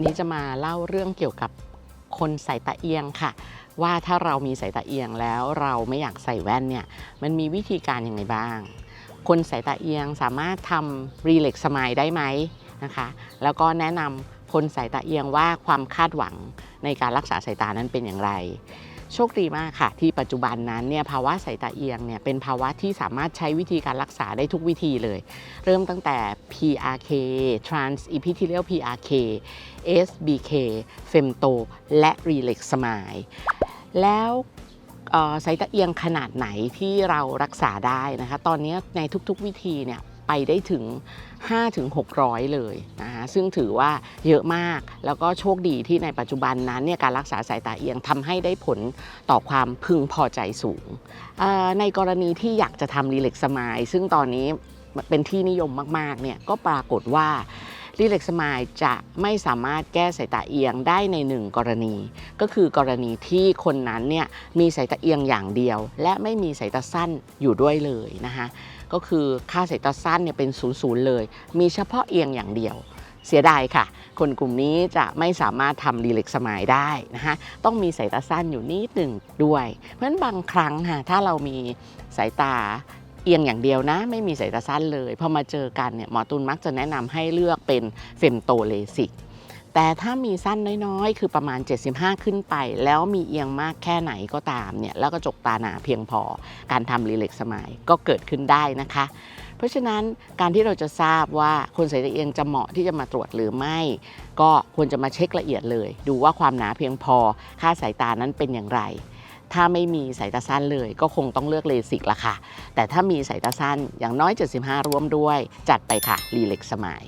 นี้จะมาเล่าเรื่องเกี่ยวกับคนสายตาเอียงค่ะ ว่าถ้าเรามีสายตาเอียงแล้วเราไม่อยากใส่แว่นเนี่ยมันมีวิธีการยังไงบ้าง คนสายตาเอียงสามารถทำรีเล็กสมายได้ไหมนะคะ แล้วก็แนะนำคนสายตาเอียงว่าความคาดหวังในการรักษาสายตานั้นเป็นอย่างไร โชคดีมากค่ะ ที่ปัจจุบันนั้นเนี่ยภาวะสายตาเอียงเนี่ยเป็นภาวะที่สามารถใช้วิธีการรักษาได้ทุกวิธีเลย เริ่มตั้งแต่ PRK Trans Epithelial PRK SBK Femto และ Relax Smile แล้วสายตาเอียงขนาดไหนที่เรารักษาได้นะคะ ตอนนี้ในทุกๆวิธีเนี่ย ไปได้ถึง 5-600 เลยนะคะซึ่งถือว่าเยอะมากแล้วก็โชคดีที่ในปัจจุบันนั้นเนี่ยการรักษาสายตาเอียงทำให้ได้ผลต่อความพึงพอใจสูง ในกรณีที่อยากจะทำรีเล็กสมายซึ่งตอนนี้เป็นที่นิยมมากๆเนี่ยก็ปรากฏว่า รีเล็กสมายจะไม่สามารถแก้สายตาเอียงได้ในหนึ่งกรณี ก็คือกรณีที่คนนั้นเนี่ยมีสายตาเอียงอย่างเดียว และไม่มีสายตาสั้นอยู่ด้วยเลยนะคะก็คือค่าสายตาสั้นเนี่ยเป็นศูนย์ศูนย์เลย มีเฉพาะเอียงอย่างเดียว เสียดายค่ะ คนกลุ่มนี้จะไม่สามารถทำรีเล็กสมายได้นะคะต้องมีสายตาสั้นอยู่นิดหนึ่งด้วย เพราะฉะนั้นบางครั้งค่ะถ้าเรามีสายตา เอียงอย่างเดียวนะ ไม่มีสายตาสั้นเลยพอมาเจอกันเนี่ยหมอตุลมักจะแนะนำให้เลือกเป็นเฟมโตเลสิกแต่ถ้ามีสั้นน้อยๆ คือประมาณ 75 ขึ้นไป แล้วมีเอียงมากแค่ไหนก็ตามเนี่ยแล้วก็จกตาหนาเพียงพอ การทำรีเล็กสมายก็เกิดขึ้นได้นะคะ เพราะฉะนั้นการที่เราจะทราบว่าคนสายตาเอียงจะเหมาะที่จะมาตรวจหรือไม่ ก็ควรจะมาเช็คละเอียดเลย ดูว่าความหนาเพียงพอ ค่าสายตานั้นเป็นอย่างไร ถ้าไม่มีสายตาสั้นเลยก็คงต้องเลือกเลสิกละค่ะ แต่ถ้ามีสายตาสั้นอย่างน้อย 75 ร่วมด้วย จัดไปค่ะรีเล็กสมาย